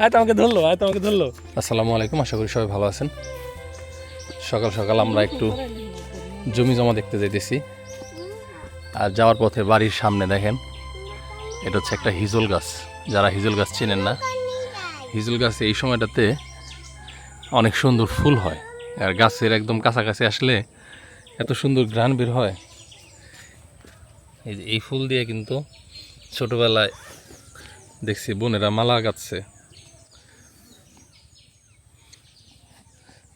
আয়, তোমাকে ধরলো, আয়, তোমাকে ধরলো। আসসালামু আলাইকুম, আশা করি সবাই ভালো আছেন। সকাল সকাল আমরা একটু জমি জমা দেখতে যেতেছি আর যাওয়ার পথে বাড়ির সামনে দেখেন, এটা হচ্ছে একটা হিজল গাছ। যারা হিজল গাছ চেনেন না, হিজল গাছ এই সময়টাতে অনেক সুন্দর ফুল হয়। আর গাছের একদম কাছাকাছি আসলে এত সুন্দর গ্রান বের হয়। এই যে এই ফুল দিয়ে কিন্তু ছোটবেলায় দেখছি বোনেরা মালা গাচ্ছে।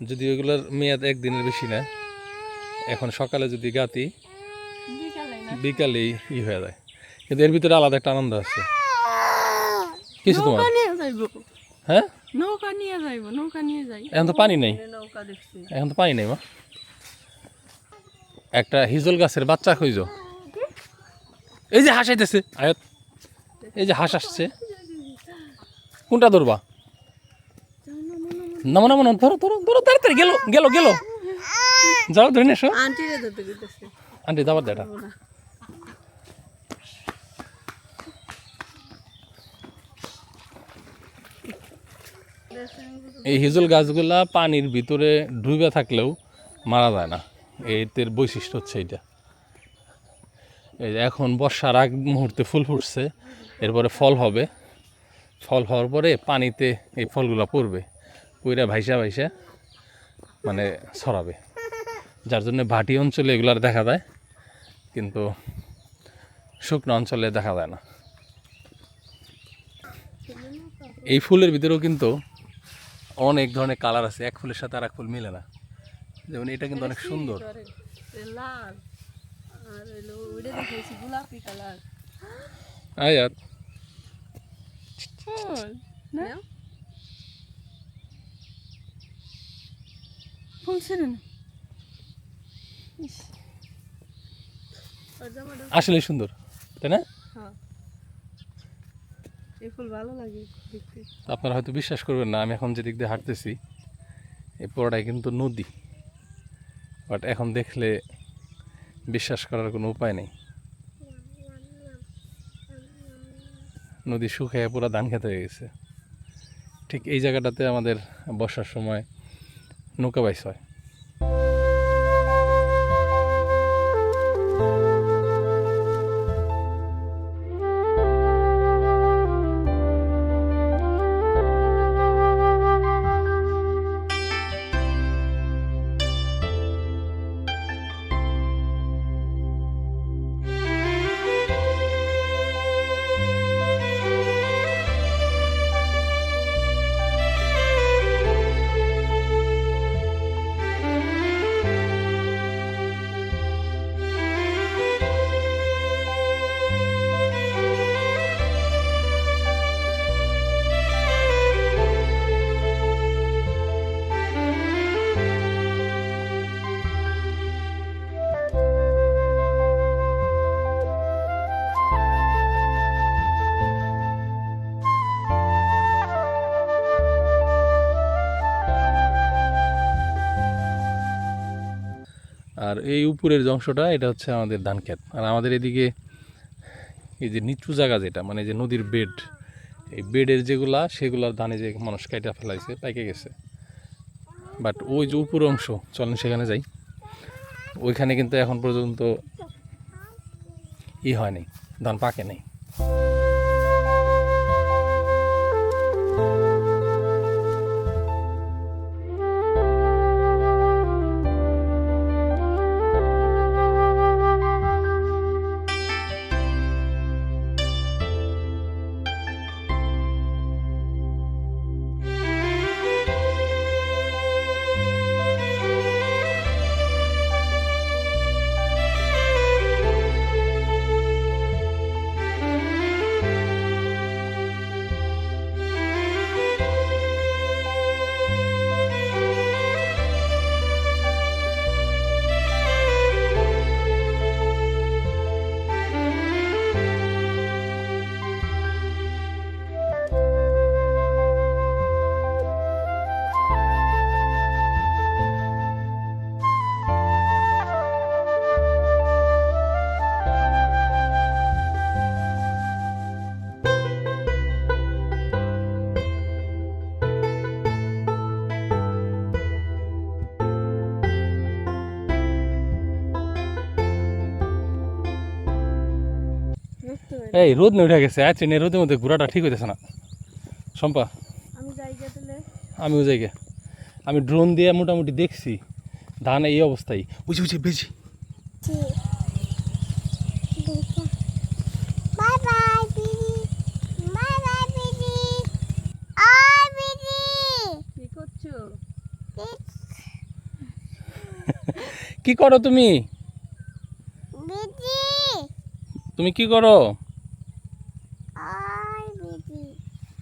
যদি ওইগুলোর মেয়াদ একদিনের বেশি না এখন সকালে যদি গাতি বিকালেই ই হয়ে যায়। কিন্তু এর ভিতরে আলাদা একটা আনন্দ আছে। কিছু তোমার? হ্যাঁ? নৌকা নিয়ে যাইব নৌকা নিয়ে যাই। এখন তো পানি নেই। এখন তো পানি নেই মা। একটা হিজল গাছের বাচ্চা খুঁজ। এই যে হাঁস আইতেছে আয়ত। এই যে হাঁস আসছে। কোনটা ধরবা? নামো নামো ধরো ধরো ধরো তাড়াতাড়ি গেল গেল গেল। যাও ধরে গেতেছে আন্টি দাবার দেটা এই হিজল গাছগুলা পানির ভিতরে ডুবে থাকলেও মারা যায় না। এদের বৈশিষ্ট্য হচ্ছে এইটা। এই যে এখন বর্ষার আগ মুহূর্তে ফুল ফুটছে এরপরে ফল হবে। ফল হওয়ার পরে পানিতে এই ফলগুলো পড়বে পইরা ভাইসা ভাইসা মানে ছড়াবে। যার জন্য ভাটি অঞ্চলে এগুলার দেখা যায় কিন্তু শুকনো অঞ্চলে দেখা যায় না। এই ফুলের ভিতরেও কিন্তু অনেক ধরনের কালার আছে এক ফুলের সাথে আর এক ফুল মিলে না। যেমন এটা কিন্তু অনেক সুন্দর। লাল। জামাটা আসলে সুন্দর, তাই না? আপনারা হয়তো বিশ্বাস করবেন না, আমি এখন যেদিক দিয়ে হাঁটতেছি এই পুরোটাই কিন্তু নদী। বাট এখন দেখলে বিশ্বাস করার কোনো উপায় নেই। নদী শুকিয়ে পুরো ধান খেতে হয়ে গেছে। ঠিক এই জায়গাটাতে আমাদের বর্ষার সময় নৌকা বাইস হয়। আর এই উপরের অংশটা, এটা হচ্ছে আমাদের ধান ক্ষেত। আর আমাদের এদিকে এই যে নিচু জায়গা যেটা মানে যে নদীর বেড, এই বেডের যেগুলা, সেগুলার ধানে যে মানুষ কাইটা ফেলাইছে, পাইকে গেছে। বাট ওই যে উপর অংশ, চলেন সেখানে যাই। ওইখানে কিন্তু এখন পর্যন্ত ই হয় নাই, ধান পাকে নেই। এই রোদ নিয়ে উঠে গেছে। আচ্ছা নিয়ে রোদের মধ্যে ঘোরাটা ঠিক হইতেছে না। শম্পা আমি জায়গা দিলে? আমিও যাই গে। আমি ড্রোন দিয়ে মোটামুটি দেখছি ধান এই অবস্থায়। বুঝি বুঝি Biddy. কি করো তুমি? তুমি কি করো?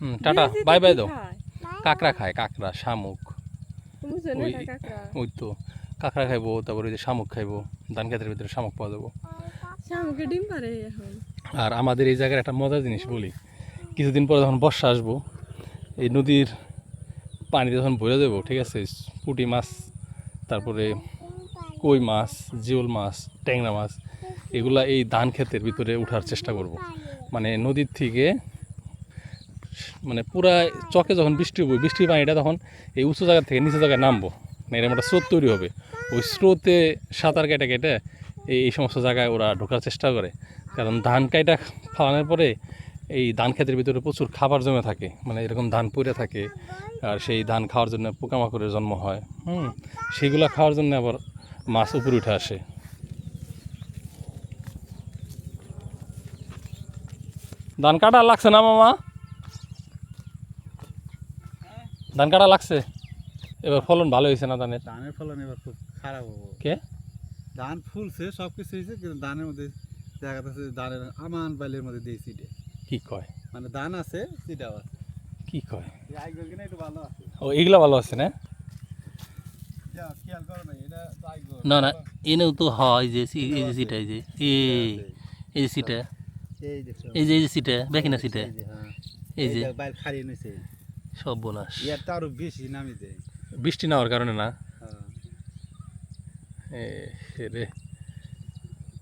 হুম টাটা বাই বাই দাও। কাঁকড়া খায় কাঁকড়া শামুক। ওই- ওই তো কাঁকড়া খাইবো তারপরে ওই যে শামুক খাইবো ধান খেতের ভিতরে শামুক পাওয়া যাব। শামুকে ডিম পারে এখন। আর আমাদের এই জায়গার একটা মজার জিনিস বলি কিছুদিন পরে যখন বর্ষা আসব এই নদীর পানিতে যখন ভরে দেবো ঠিক আছে পুঁটি মাছ তারপরে কই মাছ জিওল মাছ ট্যাংরা মাছ এগুলা এই ধান ক্ষেতের ভিতরে উঠার চেষ্টা করব। মানে নদীর থেকে মানে পুরা চকে যখন বৃষ্টি হবে, বৃষ্টির পানিটা তখন এই উঁচু জায়গা থেকে নিচু জায়গায় নামবো। মানে এরকম একটা স্রোত তৈরি হবে। ওই স্রোতে সাঁতার কেটে কেটে এই সমস্ত জায়গায় ওরা ঢোকার চেষ্টা করে। কারণ ধান কাইটা ফালানোর পরে এই ধান ক্ষেতের ভিতরে প্রচুর খাবার জমে থাকে। মানে এরকম ধান পড়ে থাকে আর সেই ধান খাওয়ার জন্য পোকামাকড়ের জন্ম হয়। হুম সেইগুলা খাওয়ার জন্য আবার মাছ উপরে উঠে আসে। ধান কাটা লাগছে না মামা? ধান কাটা লাগছে? এবার ফলন ভালো হয়েছে না ধানের? ধানের ফলন এবার খুব খারাপ হব। কে? ধান ফুলছে সব কিছু হয়েছে কিন্তু ধানের মধ্যে দেখা যাচ্ছে ধানের আমান বাইলের মধ্যে দিয়ে সিটে কি কয়? মানে ধান আছে সিটাও আছে। কি কয়? এই আইগর কিনা একটু ভালো আছে। ও এগুলা ভালো আছে না? না না না এনেও তো হয় যে এই যে সিটা এই যে এই যে সিটা এই যে এই যে সিটা বেকিনা সিটা এই যে, হ্যাঁ। খারিয়ে নিছে। সব বোনাস। ইয়ার তো আরও বেশি নামি দেয়। বৃষ্টি না হওয়ার কারণে না? হ্যাঁ। রে।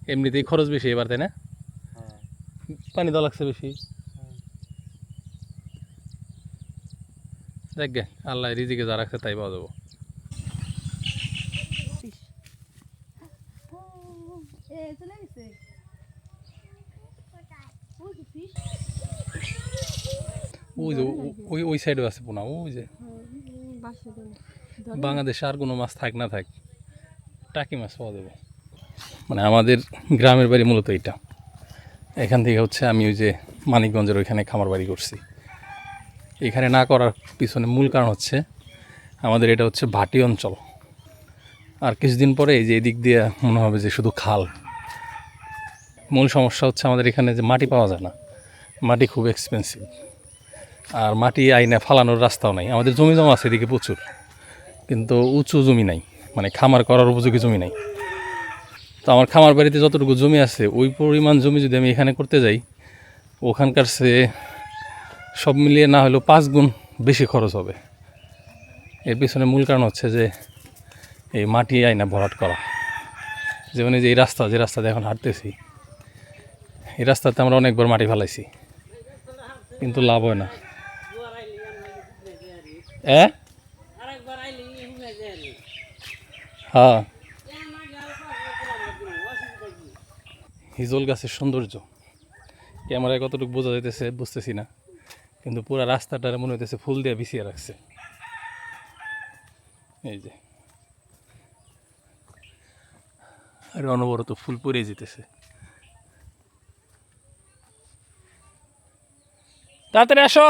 এমনিতেই খরচ বেশি এবার তাই না? হ্যাঁ। পানি দেওয়া লাগছে বেশি। দেখ গে আল্লাহ রিজিকে যা রাখছে তাই পাওয়া যাব এ চলে গেছে ওই কি fish? ওই যে ও- ওই ওই আছে পোনা ওই যে। বাংলাদেশে আর কোনো মাছ থাক না থাক, টাকি মাছ পাওয়া যাবে। মানে আমাদের গ্রামের বাড়ি মূলত এটা এখান থেকে হচ্ছে আমি ওই যে মানিকগঞ্জের ওইখানে খামার বাড়ি করছি। এখানে না করার পিছনে মূল কারণ হচ্ছে আমাদের এটা হচ্ছে ভাটি অঞ্চল। আর কিছুদিন পরে এই যে এদিক দিয়ে মনে হবে যে শুধু খাল। মূল সমস্যা হচ্ছে আমাদের এখানে যে মাটি পাওয়া যায় না, মাটি খুব এক্সপেন্সিভ আর মাটি আইনে ফালানোর রাস্তাও নাই। আমাদের জমি জমা আছে এদিকে প্রচুর, কিন্তু উঁচু জমি নাই মানে খামার করার উপযোগী জমি নাই। তো আমার খামার বাড়িতে যতটুকু জমি আছে, ওই পরিমাণ জমি যদি আমি এখানে করতে যাই, ওখানকার সে সব মিলিয়ে না হলেও পাঁচ গুণ বেশি খরচ হবে। এর পিছনে মূল কারণ হচ্ছে যে এই মাটি আইনা ভরাট করা। যেমন যে এই রাস্তা, যে রাস্তাতে এখন হাঁটতেছি, এই রাস্তাতে আমরা অনেকবার মাটি ফেলাইছি, কিন্তু লাভ হয় না। এ? হ্যাঁ। হিজল গাছের সৌন্দর্য। ক্যামেরায় কতটুকু বোঝা যাইতেছে বুঝতেছি না, কিন্তু পুরো রাস্তাটার মনে হইতেছে ফুল দিয়ে বিছিয়ে রাখছে। এই যে। আর অনবরত ফুল পরে যেতেছে। তাড়াতাড়ি আসো।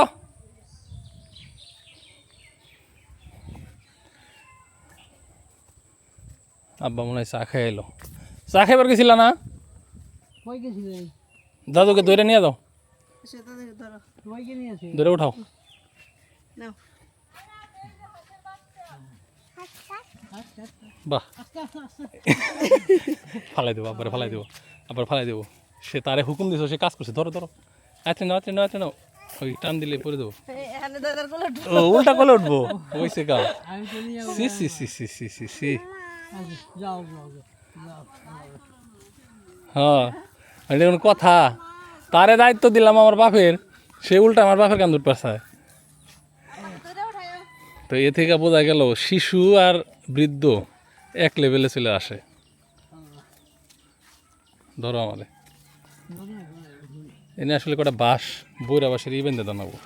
আব্বা মনে হয় চা খেয়ে এলো চা খাইবার গেছিল না? দাদুকে নিয়ে ধরো। কই কে নিয়েছে ধরে উঠাও। বাহ। ফালাই দেবো আবার ফালাই দেবো আবার ফালাই দেবো। সে তারে হুকুম দিছো সে কাজ করছে। ধরো ধরো। আচ্ছা নাও আচ্ছা নাও আচ্ছা নাও। ওই টান দিলে পরে দেবো। ও উল্টা কলে উঠবো। ওই সে কাজ নিয়ে সি সি সি সি সি সি সি। যাও যাও যাও হ্যাঁ এটা কোনো কথা। তারে দায়িত্ব দিলাম আমার বাপের সে উল্টা আমার বাপের কান্দুর পাশায় তো এ থেকে বোঝা গেল শিশু আর বৃদ্ধ এক লেভেলে চলে আসে। ধরো আমারে। এনে আসলে কটা বাঁশ বইরা বাঁশের ইবেন দিয়ে দানাবো